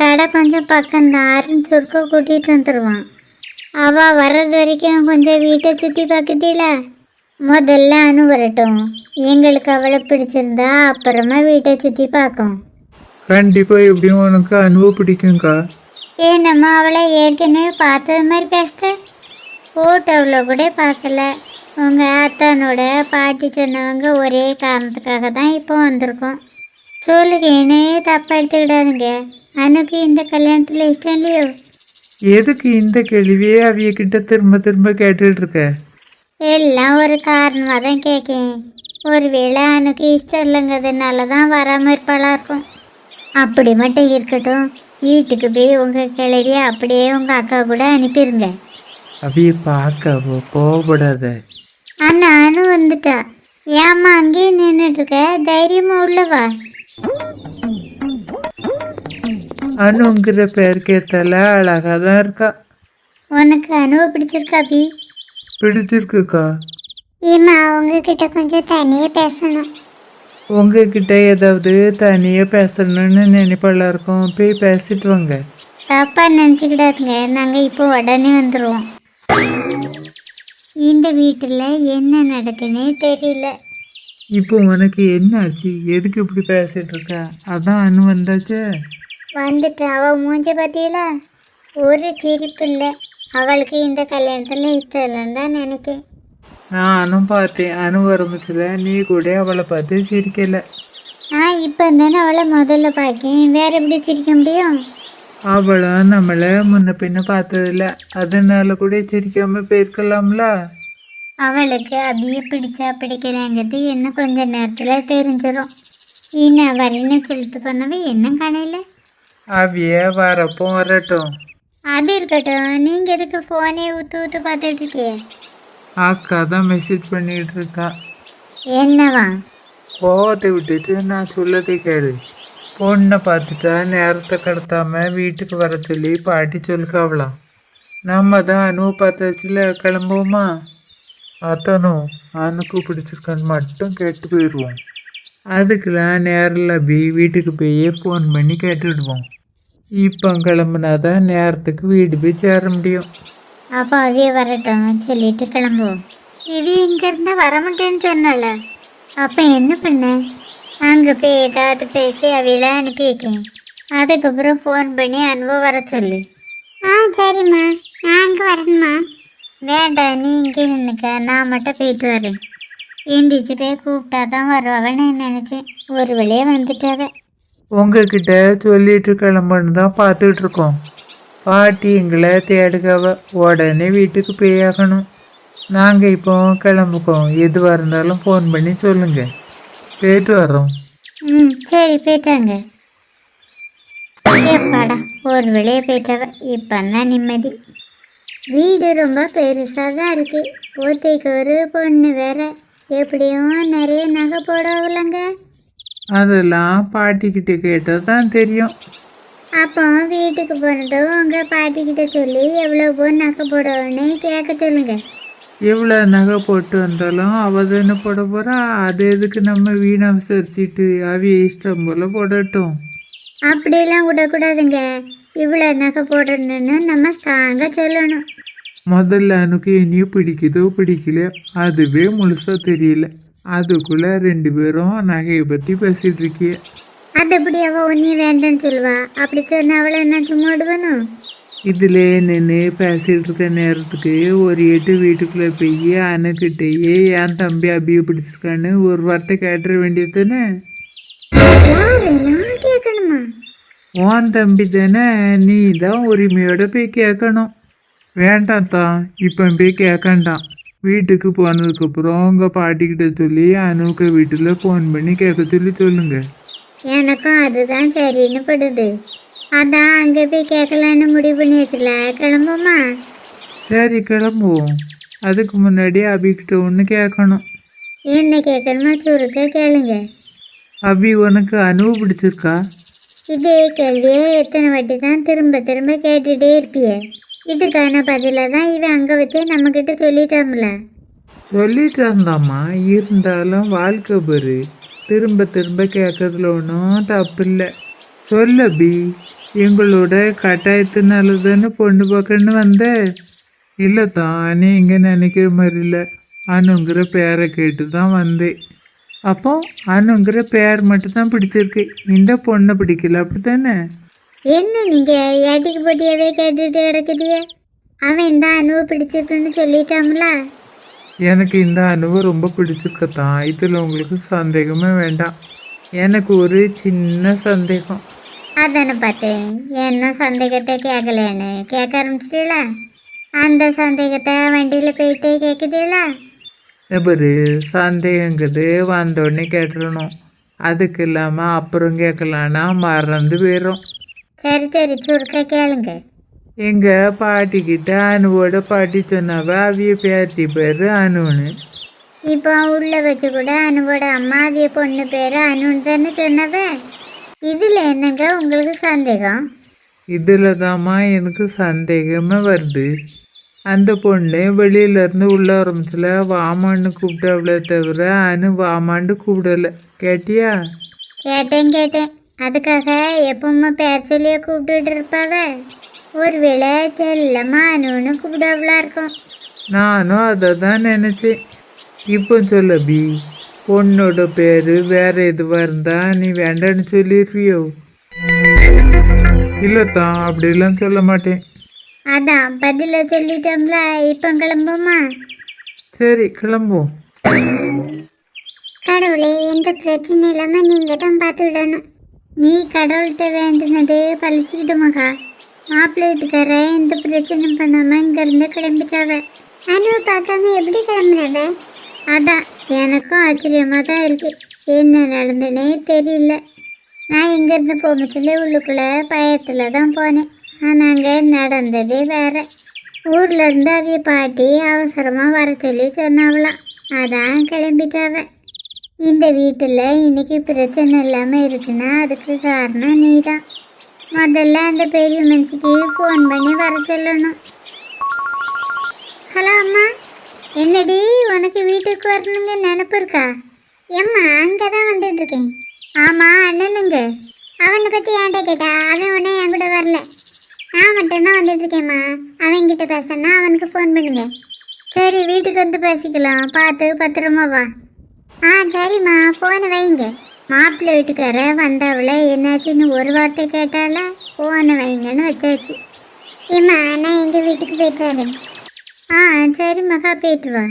கடை கொஞ்சம் பக்கம்தான் அருண் சுருக்க கூட்டிகிட்டு வந்துடுவான் அவள் வர்றது வரைக்கும் கொஞ்சம் வீட்டை சுற்றி பார்க்குதீல முதல்ல அனு வரட்டும். எங்களுக்கு அவளை பிடிச்சிருந்தா அப்புறமா வீட்டை சுற்றி பார்க்கும். கண்டிப்பா எப்படியும் உனக்கு அனுபவம் பிடிக்கும்க்கா. ஏன்னம்மா அவளை ஏற்கனவே பார்த்தது மாதிரி பேசுத. ஃபோட்டோவில் கூட பார்க்கல. உங்கள் அத்தானோட பாட்டி சொன்னவங்க ஒரே காரணத்துக்காக தான் இப்போ வந்திருக்கோம். சொல்லுங்க என்னையே தப்பாக எடுத்துக்கிடாதுங்க. அனுக்கு இந்த கல்யாணத்தில் இஷ்டம் இல்லையோ? எதுக்கு இந்த கேள்வியே அவிய கிட்ட திரும்ப திரும்ப கேட்டுட்டு இருக்க எல்லாம் ஒரு காரணமாக தான் கேட்கேன் ஒருவேளை அனுக்கு இஷ்டம் இல்லைங்கிறதுனால தான் வராமல் இருப்பாளா இருக்கும். அப்படி மட்டும் இருக்கட்டும். வீட்டுக்கு போய் உங்கள் கிளவியை அப்படியே உங்கள் அக்கா கூட அனுப்பிடுங்க அவிய பார்க்க கோவப்படாத அண்ணா அனு வந்துட்டா. ஏம்மா அங்கேயே நின்றுட்டு இருக்க? தைரியமா உள்ளவா அனுங்கிற பேருக்கு ஏத்தால அழகா தான் இருக்கா. உனக்கு அனுவை பிடிச்சிருக்கா பி பிடிச்சிருக்குக்கா. ஏம்மா உங்ககிட்ட கொஞ்சம் தனியே பேசணும். உங்ககிட்ட ஏதாவது தனியா பேசணும்னு நினைப்பாளா இருக்கும். போய் பேசிட்டு வாங்க. தப்பா நினச்சிக்கிடாதுங்க. நாங்கள் இப்போ உடனே வந்துடுவோம் இந்த வீட்டில் என்ன நடக்குன்னே தெரியல. இப்போ உனக்கு என்ன ஆச்சு எதுக்கு இப்படி பேசிட்டு இருக்க? அதான் அனு வந்தாச்சே. வந்துட்டு. அவள் மூஞ்ச பார்த்தீங்களா ஒரு சிரிப்பு இல்லை. அவளுக்கு இந்த கல்யாணத்தில் இஷ்டம் இல்லைன்னு தான் நினைக்கேன். நானும் பார்த்தேன் அனு ஆரம்பிச்சல. நீ கூட அவளை பார்த்து சிரிக்கல. நான் இப்போ தானே அவளை முதல்ல பார்க்கேன் வேற எப்படி சிரிக்க முடியும்? அவளும் நம்மளை முன்ன பின்ன பார்த்ததில்ல. அதனால கூட சிரிக்காம போயிருக்கலாம்ல? அவளுக்கு அபிய பிடிச்சா பிடிக்கலங்கிறது என்ன கொஞ்ச நேரத்தில் தெரிஞ்சிடும் இன்னும் வரேன்னு சொல்லிட்டு போனவ என்ன காணையில அவிய வரப்போ வரட்டும். அது இருக்கட்டும். நீங்கள் எதுக்கு ஃபோனே ஊற்று ஊற்று பார்த்துட்டு இருக்கீங்க? அக்கா தான் மெசேஜ் பண்ணிட்டு இருக்கா. என்னவா? கோவத்தை விட்டுட்டு நான் சொல்லதை கேளு. பொண்ணை பார்த்துட்டா நேரத்தை கடத்தாம வீட்டுக்கு வர சொல்லி பாட்டி சொல்லிக்காவலாம் நம்ம தான் அனுவை பார்த்தாச்சுல கிளம்புவோமா? அத்தனும் அனுக்கு பிடிச்சிருக்கான்னு மட்டும் கேட்டு போயிடுவோம். அதுக்கெல்லாம் நேரில் போய் வீட்டுக்கு போய் ஃபோன் பண்ணி கேட்டுடுவோம் இப்போ கிளம்புனா தான் நேரத்துக்கு வீடு போய் சேர முடியும் அப்போ அவிய வரட்டும் சொல்லிட்டு கிளம்புவோம் இவி இங்கேருந்து வர மாட்டேன்னு சொன்னால அப்போ என்ன பண்ண அங்கே போய் ஏதாவது பேசி அவையில அனுப்பி வைக்கேன் அதுக்கப்புறம் ஃபோன் பண்ணி அன்பு வர சொல்லு ஆ சரிம்மா நான் அங்கே வரணுமா வேண்டாம் நீ இங்கே நின்றுக்க நான் மட்டும் போயிட்டு வரேன் எந்திரிச்சு போய் கூப்பிட்டா தான் வருவாங்கன்னு நினச்சேன் ஒரு வழியே வந்துட்டாவே உங்ககிட்ட சொல்லிட்டு கிளம்புன்னு தான் பார்த்துட்டு இருக்கோம் பாட்டி எங்களை தேடுகவ. உடனே வீட்டுக்கு போயாகணும். நாங்கள் இப்போ கிளம்புக்கோம். எதுவாக இருந்தாலும் ஃபோன் பண்ணி சொல்லுங்க. போயிட்டு வர்றோம். ம் சரி போயிட்டாங்க. ஏப்பாடா ஒரு வெளியே போயிட்டவ. இப்போ தான் நிம்மதி. வீடு ரொம்ப பெருசாக தான் இருக்கு. ஒத்தைக்கு ஒரு பொண்ணு வேற. எப்படியும் நிறைய நகை போடவில்லைங்க அதெல்லாம் பாட்டிக்கிட்ட கேட்டால் தான் தெரியும். அப்போ வீட்டுக்கு போனதும் உங்கள் பாட்டிக்கிட்ட சொல்லி எவ்வளோ போ நகை போடணும்னு கேட்க சொல்லுங்க. எவ்வளோ நகை போட்டு வந்தாலும் அவ தானே போட போகிறா அது எதுக்கு நம்ம வீணை விசாரிச்சுட்டு அவிய இஷ்டம் போல் போடட்டும். அப்படிலாம் விடக்கூடாதுங்க. இவ்வளோ நகை போடணும்னு நம்ம ஸ்ட்ராங்காக சொல்லணும். முதல்ல எனக்கு என்னையும் பிடிக்குதோ பிடிக்கலையோ அதுவே முழுசாக தெரியல. அதுக்குள்ளே ரெண்டு பேரும் நகையை பற்றி பேசிகிட்டு இருக்கிய அது எப்படி அவ ஒன்னே வேண்டாம்னு சொல்லுவா? அப்படி சொன்னா அவளை என்ன சும்மா விடுவனும் இதில் நின்று பேசிட்டு இருக்க நேரத்துக்கு ஒரு எட்டு வீட்டுக்குள்ளே போய் அணுக்கிட்டேயே என் தம்பி அபிய பிடிச்சிருக்கான்னு ஒரு வார்த்தை கேட்டுற வேண்டியது தானே? கேட்கணுமா? உன் தம்பி தானே நீ தான் உரிமையோட போய் கேட்கணும். வேண்டாம் தான் இப்போ போய் கேட்கண்டாம். வீட்டுக்கு போனதுக்கப்புறம் உங்கள் பாட்டிக்கிட்ட சொல்லி அனுக்க வீட்டில் ஃபோன் பண்ணி கேட்க சொல்லி சொல்லுங்க. எனக்கும் அதுதான் சரின்னு படுது. அதான் அங்கே போய் கேட்கலான்னு முடிவு பண்ணியாச்சுல கிளம்புமா? சரி கிளம்புவோம். அதுக்கு முன்னாடி அபிக்கிட்ட ஒன்று கேட்கணும் என்ன கேட்கணுமா சுருக்க கேளுங்க. அபி உனக்கு அனுபவ பிடிச்சிருக்கா? இதே கேள்வியை எத்தனை வாட்டி தான் திரும்ப திரும்ப கேட்டுட்டே இருப்பிய. இதுக்கான பதிலை தான் இவன் அங்கே வச்சே நம்மக்கிட்ட சொல்லிட்டோம்ல சொல்லிட்டாங்கம்மா இருந்தாலும் வாழ்க்கை பெரு. திரும்ப திரும்ப கேட்கறதுல ஒன்றும் தப்பு இல்லை சொல்ல பி எங்களோட கட்டாயத்தினால தானே பொண்ணு பார்க்கன்னு வந்தேன் இல்லை தான் நீங்கள் நினைக்கிற மாதிரி இல்லை. அனுங்கிற பேரை கேட்டு தான் வந்தேன். அப்போ அனுங்கிற பேர் மட்டும் தான் பிடிச்சிருக்கு. இந்த பொண்ணை பிடிக்கல அப்படி தானே என்ன நீங்க ஏட்டிக்கு போட்டியாவே கேட்டுட்டு கிடக்குதிய அவன் தான் அனுபவ பிடிச்சிருக்குன்னு சொல்லிட்டாங்களா எனக்கு இந்த அனுபவம் ரொம்ப பிடிச்சிருக்கத்தான். இதில் உங்களுக்கு சந்தேகமே வேண்டாம். எனக்கு ஒரு சின்ன சந்தேகம். அதானே பார்த்தேன். என்ன சந்தேகத்தை கேட்கலன்னு கேட்க ஆரம்பிச்சிட்டீங்களா அந்த சந்தேகத்தை வண்டியில் போயிட்டு கேட்குதீங்களா ஒரு சந்தேகங்கிறது வந்தோடனே கேட்டுறணும் அதுக்கு இல்லாமல் அப்புறம் கேட்கலான்னா மறந்து போயிடும் சரி சரி சுருக்க கேளுங்க. எங்கள் பாட்டிக்கிட்ட அனுவோட பாட்டி சொன்னாவ அவிய பேத்தி பேர் அனுன்னு. இப்போ உள்ள வச்சு கூட அனுவோட அம்மாவிய பொண்ணு பேர் அனுன்னு தானே சொன்னவ? இதில் என்னங்க உங்களுக்கு சந்தேகம்? இதில் தாம்மா எனக்கு சந்தேகமே வருது. அந்த பொண்ணு வெளியிலேருந்து உள்ள ஆரம்பிச்சில் வாமான்னு கூப்பிட்டவளே தவிர அனு வாமான்னு கூப்பிடல. கேட்டியா? கேட்டேன் கேட்டேன். அதுக்காக எப்பவுமே பேர் சொல்லியே கூப்பிட்டுட்டு இருப்பாவ. ஒருவேளை செல்லம்மா அனுன்னு கூப்பிடாவளா இருக்கும். நானும் அதை தான் நினச்சேன். இப்போ சொல்ல பி பொண்ணோட பேர் வேற எதுவாக இருந்தா நீ வேண்டான்னு சொல்லிடுவியோ இல்லைத்தான் அப்படிலாம் சொல்ல மாட்டேன். அதான் பதில சொல்லிட்டோம்ல இப்போ கிளம்புமா சரி கிளம்புவோம். கடவுளே எந்த பிரச்சனை இல்லாமல் நீங்கள் தான் பார்த்து விடணும் நீ கடவுள்கிட்ட வேண்டினது பழிச்சுக்கிட்டு மகா. மாப்பிள்ளை வீட்டுக்கார எந்த பிரச்சனை பண்ணாமல் இங்கேருந்து கிளம்பிட்டாவ. அனுவை பார்க்காம எப்படி கிளம்புனவ? அதான் எனக்கும் ஆச்சரியமாக தான் இருக்கு. என்ன நடந்துனே தெரியல. நான் இங்கேருந்து போகும்போதுல உள்ளுக்குள்ளே பயத்தில் தான் போனேன். ஆனால் அங்கே நடந்ததே வேற. ஊர்ல இருந்து அவிய பாட்டி அவசரமாக வர சொல்லி சொன்னாவலாம் அதான் கிளம்பிட்டாவ. இந்த வீட்டில் இன்னைக்கு பிரச்சனை இல்லாமல் இருக்குன்னா அதுக்கு காரணம் நீ தான் முதல்ல அந்த பெரிய மனுஷிக்கு ஃபோன் பண்ணி வர சொல்லணும். ஹலோ அம்மா என்னடி உனக்கு வீட்டுக்கு வரணுங்க நினப்பு இருக்கா? ஏம்மா அங்கே தான் வந்துட்டுருக்கேன் ஆமாம் அண்ணனுங்க. அவனை பற்றி ஏன்டா கேட்டா அவன் உடனே என் கூட வரல. நான் மட்டும்தான் வந்துட்டுருக்கேம்மா அவன்கிட்ட பேசணும்னா அவனுக்கு ஃபோன் பண்ணுங்க. சரி வீட்டுக்கு வந்து பேசிக்கலாம். பார்த்து பத்திரமா வா. ஆ சரிம்மா ஃபோனை வைங்க. மாப்பிள்ளை வீட்டுக்கார வந்தவள என்னாச்சுன்னு ஒரு வார்த்தை கேட்டால ஃபோனை வைங்கன்னு வச்சாச்சு. ஏம்மா நான் எங்கள் வீட்டுக்கு போயிட்டு வரேன் ஆ சரி மகா போயிட்டு வா.